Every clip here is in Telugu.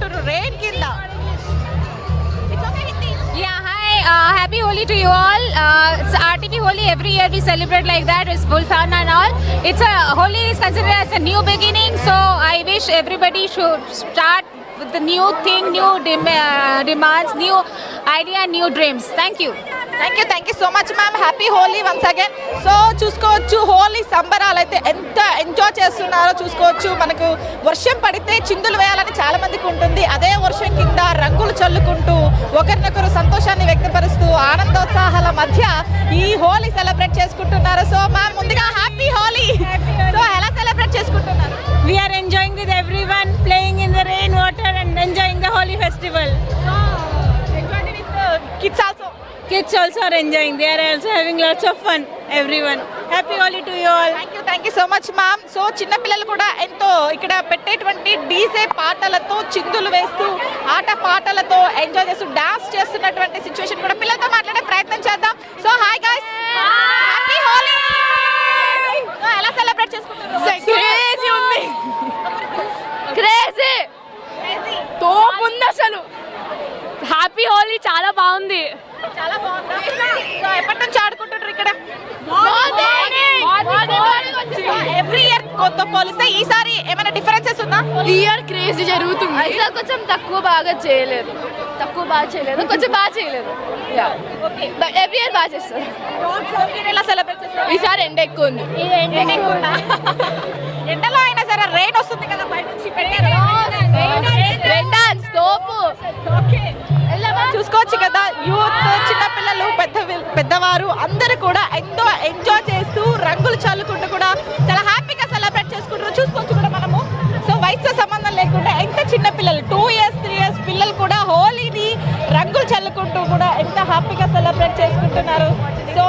ఆడుకుంటున్నారు రెయిన్ కింద It's okay, Hindi. Yeah, hi. Uh, happy Holi to you all. Uh, it's RTP Holi. Every year we celebrate like that. It's full fun and all. It's a Holi is considered as a new beginning. So I wish everybody should start with the new thing, new dem- uh, demands, new idea, new dreams. Thank you. Thank you thank you so much ma'am happy Holi once again so చూసుకోవచ్చు హోలీ సంబరాలు అయితే ఎంత ఎంజాయ్ చేస్తున్నారో చూసుకోవచ్చు. మనకు వర్షం పడితే చిందులు వేయాలని చాలా మందికి ఉంటుంది. అదే వర్షం కింద రంగులు చల్లుకుంటూ ఒకరినొకరు సంతోషాన్ని వ్యక్తపరుస్తూ ఆనందోత్సాహాల మధ్య ఈ హోలీ సెలబ్రేట్ చేసుకుంటున్నారు. సో మ్యామ్ ముందుగా హ్యాపీ హోలీ సో ఎలా సెలబ్రేట్ చేసుకుంటున్నారు? Are enjoying with everyone, playing in the rain, water, and enjoying the Holi festival. So kids Kids also are enjoying. They are also having lots of fun. Everyone. Happy Holi to you all. Thank you thank you so much ma'am so చిన్న పిల్లలు కూడా ఎంతో ఇక్కడ పెట్టేటువంటి డీజే పాటలతో చిందులు వేస్తూ ఆట పాటలతో ఎంజాయ్ చేస్తూ డాన్స్ చేస్తున్నటువంటి సిచ్యువేషన్ కూడా పిల్లలతో మాట్లాడే ప్రయత్నం చేద్దాం. So hi guys happy Holi ఎలా సెలబ్రేట్ చేసుకుంటున్నారు? క్రేజీ ఉంది. క్రేజీ తోపు ఉంది అసలు. హ్యాపీ హోలీ చాలా బాగుంది. చాలా బాగుంది. సో ఎప్పటి నుంచి ఆడుకుంటున్నారు ఇక్కడ? ఎవ్రీ ఇయర్ కొత్త పోలిస్తే ఈసారి ఏమైనా డిఫరెన్సెస్ ఉందా? ఇయర్ క్రేజీ జరుగుతుంది. అసలు కొంచెం తక్కువ బాగా చేయలేదు. తక్కువ బాగా చేయలేదు. కొంచెం బాగా చేయలేదు. బట్ ఎవ్రీ ఇయర్ బాగా చేస్తారు. మీరు ఎలా సెలబ్రేట్ చేస్తారు? ఈసారి ఎండ ఎక్కువ ఉంది? ఎండలో అయినా రెయిన్ వస్తుంది కదా బయట నుంచి పెట్టారు చూసుకోవచ్చు కదా యూత్ చిన్నపిల్లలు పెద్ద పెద్దవారు అందరూ కూడా ఎంతో ఎంజాయ్ చేస్తూ రంగులు చల్లుకుంటూ కూడా చాలా హ్యాపీగా సెలబ్రేట్ చేసుకుంటారు చూసుకోవచ్చు కూడా మనము. సో వయసుతో సంబంధం లేకుండా ఎంత చిన్న పిల్లలు టూ ఇయర్స్ త్రీ ఇయర్స్ పిల్లలు కూడా హోలీని రంగులు చల్లుకుంటూ కూడా ఎంత హ్యాపీగా సెలబ్రేట్ చేసుకుంటున్నారు. సో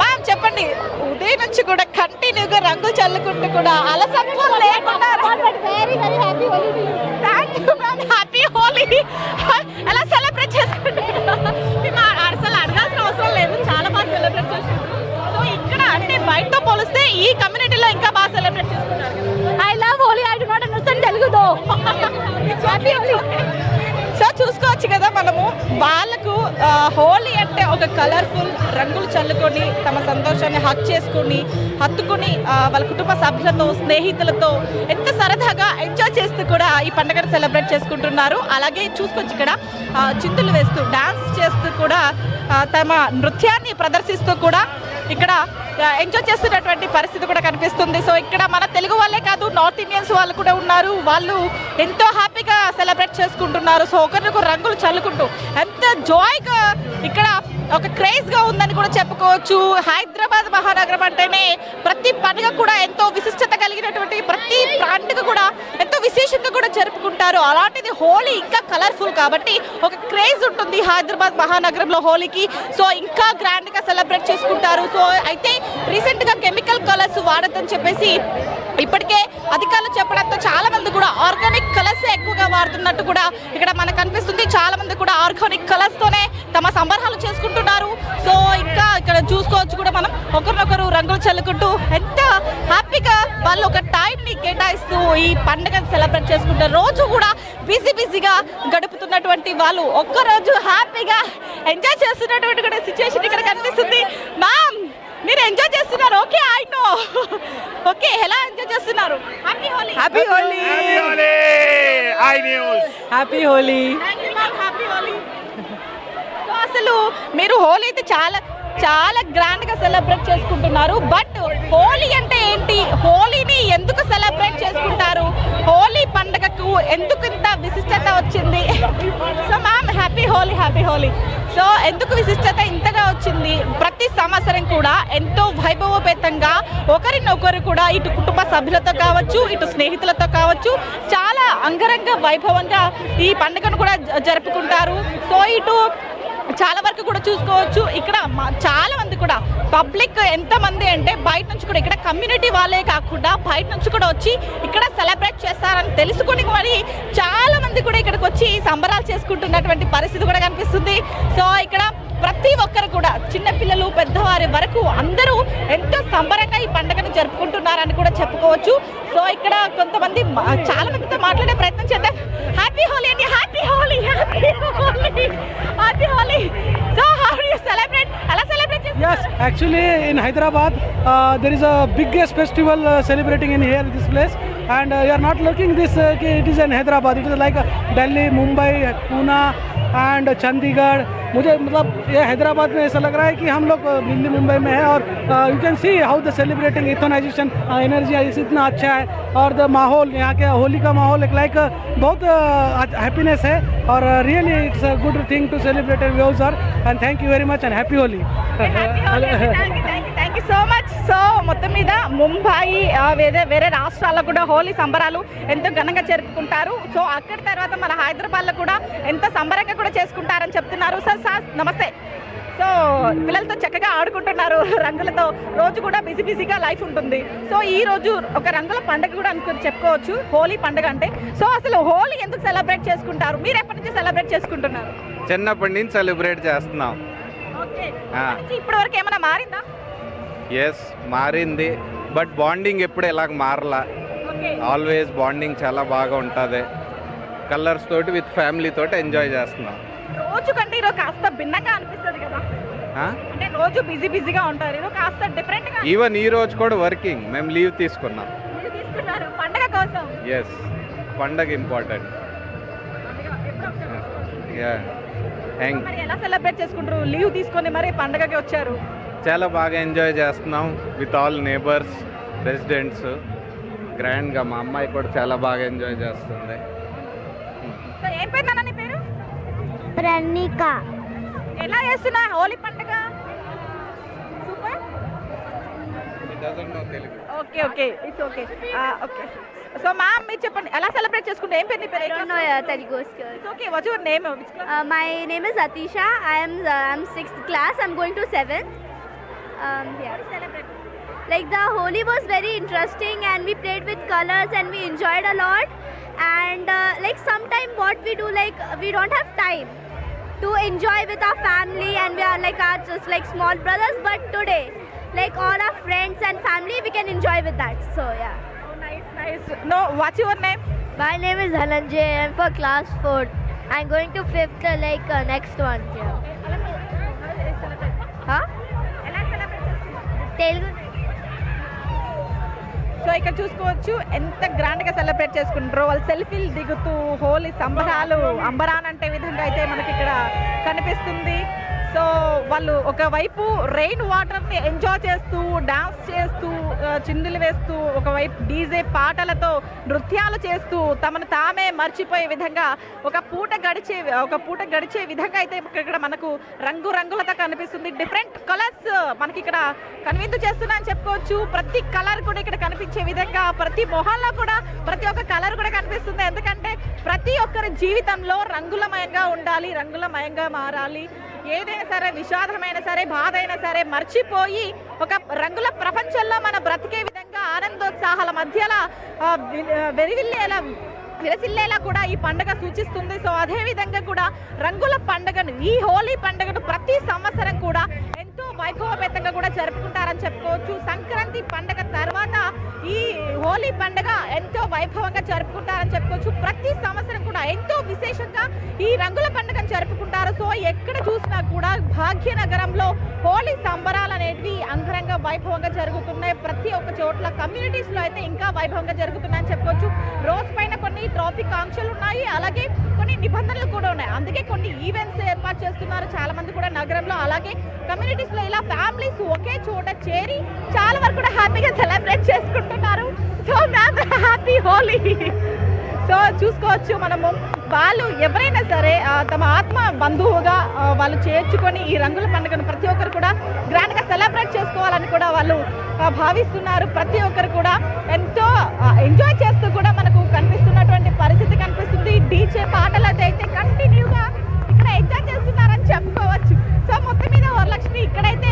మ్యామ్ చెప్పండి ఉదయం నుంచి కూడా కంటిన్యూగా రంగులు చల్లుకుంటూ కూడా లేకుండా thank you ma'am happy Holi ఎలా సెలబ్రేట్ చేసుకుంటున్నారు మేము అసలు అడగాల్సిన అవసరం లేదు. చాలా బాగా సెలబ్రేట్ చేసుకుంటారు సో ఇక్కడ అంటే బయటతో పోలిస్తే ఈ కమ్యూనిటీలో ఇంకా బాగా సెలబ్రేట్ చేసుకుంటారు I love Holi I do not understand తెలుగుదో happy Holi so చూసుకోవచ్చు కదా మనము. వాళ్ళకు హోలీ అంటే ఒక కలర్ఫుల్ రంగులు చల్లుకొని తమ సంతోషాన్ని హక్ చేసుకొని హత్తుకొని వాళ్ళ కుటుంబ సభ్యులతో స్నేహితులతో ఎంత సరదాగా ఎంజాయ్ చేస్తూ కూడా ఈ పండుగను సెలబ్రేట్ చేసుకుంటున్నారు. అలాగే చూసుకోవచ్చు ఇక్కడ ఆ, చిందులు వేస్తూ డాన్స్ చేస్తూ కూడా తమ నృత్యాన్ని ప్రదర్శిస్తూ కూడా ఇక్కడ ఎంజాయ్ చేస్తున్నటువంటి పరిస్థితి కూడా కనిపిస్తుంది. సో ఇక్కడ మన తెలుగు వాళ్ళే కాదు నార్త్ ఇండియన్స్ వాళ్ళు కూడా ఉన్నారు. వాళ్ళు ఎంతో హ్యాపీగా సెలబ్రేట్ చేసుకుంటున్నారు. సో ఒకరినొకరు రంగులు చల్లుకుంటూ ఎంత జాయ్గా ఇక్కడ ఒక క్రేజ్గా ఉందని కూడా చెప్పుకోవచ్చు. హైదరాబాద్ మహానగరం అంటేనే ప్రతి పండుగ కూడా ఎంతో విశిష్టత కలిగినటువంటి ప్రతి పండుగ కూడా ఎంతో విశేషంగా కూడా జరుపుకుంటారు. అలాంటిది హోలీ ఇంకా కలర్ఫుల్ కాబట్టి ఒక క్రేజ్ ఉంటుంది హైదరాబాద్ మహానగరంలో హోలీకి. సో ఇంకా గ్రాండ్గా సెలబ్రేట్ చేసుకుంటారు. సో అయితే రీసెంట్గా కెమికల్ కలర్స్ వాడద్దని చెప్పేసి ఇప్పటికే అధికారులు చెప్పడంతో చాలా మంది కూడా ఆర్గానిక్ కలర్స్ ఎక్కువగా వాడుతున్నట్టు కూడా ఇక్కడ మనకు కనిపిస్తుంది చాలా మంది కూడా ఆర్గానిక్ కలర్స్ తోనే తమ సంబరాలు చేసుకుంటున్నారు. సో ఇంకా ఇక్కడ చూసుకోవచ్చు కూడా మనం. ఒకరినొకరు రంగులు చల్లుకుంటూ ఎంత హ్యాపీగా వాళ్ళు ఒక టైం ని కేటాయిస్తూ ఈ పండుగను సెలబ్రేట్ చేసుకుంటారు రోజు కూడా బిజీ బిజీగా గడుపుతున్నటువంటి వాళ్ళు ఒక్కరోజు హ్యాపీగా ఎంజాయ్ చేస్తున్నటువంటి కూడా సిచ్యువేషన్ ఇక్కడ కనిపిస్తుంది. మ్యామ్ మీరు ఎంజాయ్ చేస్తున్నారు. ఓకే ఐ నో ఓకే ఎలా ఎంజాయ్ చేస్తున్నారు? Happy Holi happy Holi Happy Holi! I news. Happy Holi happy Holi so అసలు మీరు హోలీ అయితే చాలా చాలా గ్రాండ్గా సెలబ్రేట్ చేసుకుంటున్నారు. బట్ హోలీ అంటే ఏంటి? హోలీని ఎందుకు సెలబ్రేట్ చేసుకుంటారు? హోలీ పండుగకు ఎందుకు ఇంత విశిష్టత వచ్చింది? So ma'am happy Holi happy Holi. So ఎందుకు విశిష్టత ఇంతగా వచ్చింది? ప్రతి సంవత్సరం కూడా ఎంతో వైభవపేతంగా ఒకరినొకరు కూడా ఇటు కుటుంబ సభ్యులతో కావచ్చు ఇటు స్నేహితులతో కావచ్చు చాలా అంగరంగ వైభవంగా ఈ పండుగను కూడా జరుపుకుంటారు. సో ఇటు చాలా వరకు కూడా చూసుకోవచ్చు. ఇక్కడ చాలా మంది కూడా పబ్లిక్ ఎంత మంది అంటే బయట నుంచి కూడా ఇక్కడ కమ్యూనిటీ వాళ్ళే కాకుండా బయట నుంచి కూడా వచ్చి ఇక్కడ సెలబ్రేట్ చేస్తారని తెలుసుకుని మరి చాలా మంది కూడా ఇక్కడికి వచ్చి సంబరాలు చేసుకుంటున్నటువంటి పరిస్థితి కూడా కనిపిస్తుంది. సో ఇక్కడ ప్రతి ఒక్కరు కూడా చిన్నపిల్లలు పెద్దవారి వరకు అందరూ ఎంతో సంబరంగా ఈ పండుగను జరుపుకుంటున్నారని కూడా చెప్పుకోవచ్చు. సో ఇక్కడ కొంతమంది మా- చాలా మందితో మాట్లాడే ప్రయత్నం చేద్దాం. హ్యాపీ హోలీ అండి Diwali. So how do you celebrate? Hello, celebrate. Yes, actually in Hyderabad uh, there is a biggest festival uh, celebrating in here this place, and uh, you are not looking this. Uh, it is in Hyderabad. It is like uh, Delhi, Mumbai, Pune, and Chandigarh. मुझे मतलब ये हैदराबाद में ऐसा लग रहा है कि हम लोग दिल्ली, मुंबई में हैं और you can see how the celebrating इथोनाइजेशन energy इतना अच्छा है और द माहौल, यहाँ के होली का माहौल एक लाइक बहुत हैप्पीनेस है और really it's a good thing to celebrate are and thank you very much and happy Holi thank you so much so మొత్తం మీద ముంబాయి వేరే వేరే రాష్ట్రాల్లో కూడా హోలీ సంబరాలు ఎంతో ఘనంగా జరుపుకుంటారు. సో అక్కడి తర్వాత మన హైదరాబాద్లో కూడా ఎంతో సంబరంగా కూడా చేసుకుంటారని చెప్తున్నారు. సార్ సార్ నమస్తే. సో పిల్లలతో చక్కగా ఆడుకుంటున్నారు. రంగులతో రోజు కూడా బిజీ బిజీగా లైఫ్ ఉంటుంది. సో ఈ రోజు ఒక రంగుల పండుగ కూడా అనుకో చెప్పుకోవచ్చు. హోలీ పండుగ అంటే. సో అసలు హోలీ ఎందుకు సెలబ్రేట్ చేసుకుంటారు? మీరు ఎప్పటి నుంచి సెలబ్రేట్ చేసుకుంటున్నారు? చిన్నప్పటి నుంచి సెలబ్రేట్ చేస్తున్నాం. ఇప్పటి వరకు ఏమైనా మారిందా? ఎస్ మారింది. బట్ బాండింగ్ ఎప్పుడు ఇలాగ మారలా? ఆల్వేస్ బాండింగ్ చాలా బాగా ఉంటుంది. కలర్స్ తోటి విత్ ఫ్యామిలీ తోటి ఎంజాయ్ చేస్తున్నాం. రోజు కంటే ఈరోజు కాస్త భిన్నంగా అనిపిస్తుంది కదా? అంటే రోజు బిజీ బిజీగా ఉంటారు. ఈరోజు కాస్త డిఫరెంట్గా ఈవెన్ ఈ రోజు కూడా వర్కింగ్ మేము లీవ్ తీసుకున్నాం. తీసుకున్నారు. పండగ కోసం? ఎస్ పండగ ఇంపార్టెంట్ ఎలా సెలబ్రేట్ చేసుకుంటారు? లీవ్ తీసుకొని మరి పండగకి వచ్చారు? చాలా బాగా ఎంజాయ్ చేస్తున్నాం విత్ ఆల్ నేబర్స్ రెసిడెంట్స్ గ్రాండ్గా మా అమ్మాయి కూడా చాలా బాగా ఎంజాయ్ చేస్తుంది. ప్రణిక. ఎలా చేస్తున్నా? హోలీ పండగ? Super Telugu okay okay it's okay okay so మా మీరు చెప్పండి. ఎలా సెలబ్రేట్ చేసుకుంటే? ఏం పేరు పేరు. It's okay what your name is Atisha. I am uh, I'm sixth class. I'm going to seventh. um. Like the Holi was very interesting and we played with colors and we enjoyed a lot. And uh, like sometime what we do like we don't have time to enjoy with our family and we are like our just like small brothers. But today, like all our friends and family, we can enjoy with that. So yeah. Oh, nice, nice. No, what's your name? My name is Hananjay. I'm for class four. I'm going to fifth like uh, next one. Yeah. Huh? Telugu. So ఇక్కడ చూసుకోవచ్చు ఎంత గ్రాండ్గా సెలబ్రేట్ చేసుకుంటారో. వాళ్ళు సెల్ఫీలు దిగుతూ హోలీ సంబరాలు అంబరానంటే విధంగా అయితే మనకి ఇక్కడ కనిపిస్తుంది. సో వాళ్ళు ఒకవైపు రెయిన్ వాటర్ని ఎంజాయ్ చేస్తూ డాన్స్ చేస్తూ చిందులు వేస్తూ ఒకవైపు డీజే పాటలతో నృత్యాలు చేస్తూ తమను తామే మర్చిపోయే విధంగా ఒక పూట గడిచే ఒక పూట గడిచే విధంగా అయితే ఇక్కడ మనకు రంగు రంగులతో కనిపిస్తుంది. డిఫరెంట్ కలర్స్ మనకి ఇక్కడ కన్విందు చేస్తున్నా అని చెప్పుకోవచ్చు. ప్రతి కలర్ కూడా ఇక్కడ కనిపించే విధంగా ప్రతి మొహాల్లో కూడా ప్రతి ఒక్క కలర్ కూడా కనిపిస్తుంది. ఎందుకంటే ప్రతి ఒక్కరి జీవితంలో రంగులమయంగా ఉండాలి రంగులమయంగా మారాలి. ఏదైనా సరే విషాదమైన సరే బాధ అయినా సరే మర్చిపోయి ఒక రంగుల ప్రపంచంలో మన బ్రతికే విధంగా ఆనందోత్సాహాల మధ్యలో వెరివిల్లేలా విరసిల్లేలా కూడా ఈ పండుగ సూచిస్తుంది. సో అదే విధంగా కూడా రంగుల పండుగను ఈ హోలీ పండుగను ప్రతి సంవత్సరం కూడా ఎంతో వైభవపేతంగా కూడా జరుపుకుంటారని చెప్పుకోవచ్చు. సంక్రాంతి పండుగ తర్వాత ఈ హోలీ పండుగ ఎంతో వైభవంగా జరుపుకుంటారని చెప్పుకోవచ్చు. ప్రతి సంవత్సరం ఎంతో విశేషంగా ఈ రంగుల పండుగను జరుపుకుంటారు. సో ఎక్కడ చూసినా కూడా భాగ్యనగరంలో హోలీ సంబరాలు అనేటివి అంగరంగ వైభవంగా జరుగుతున్నాయి. ప్రతి ఒక్క చోట్ల కమ్యూనిటీస్లో అయితే ఇంకా వైభవంగా జరుగుతున్నాయని చెప్పుకోవచ్చు రోజు పైన కొన్ని ట్రాఫిక్ ఆంక్షలు ఉన్నాయి. అలాగే కొన్ని నిబంధనలు కూడా ఉన్నాయి. అందుకే కొన్ని ఈవెంట్స్ ఏర్పాటు చేస్తున్నారు చాలా మంది కూడా నగరంలో. అలాగే కమ్యూనిటీస్లో ఇలా ఫ్యామిలీస్ ఒకే చోట చేరి చాలా వరకు కూడా హ్యాపీగా సెలబ్రేట్ చేసుకుంటున్నారు. So ma'am happy Holi! So చూసుకోవచ్చు మనము. వాళ్ళు ఎవరైనా సరే తమ ఆత్మ బంధువుగా వాళ్ళు చేర్చుకొని ఈ రంగుల పండుగను ప్రతి ఒక్కరు కూడా గ్రాండ్గా సెలబ్రేట్ చేసుకోవాలని కూడా వాళ్ళు భావిస్తున్నారు. ప్రతి ఒక్కరు కూడా ఎంతో ఎంజాయ్ చేస్తూ కూడా మనకు కనిపిస్తున్నటువంటి పరిస్థితి కనిపిస్తుంది. డీచే పాటలు అయితే కంటిన్యూగా ఇక్కడ ఎంజాయ్ చేస్తున్నారని చెప్పుకోవచ్చు. సో మొత్తం మీద వరలక్ష్మి ఇక్కడైతే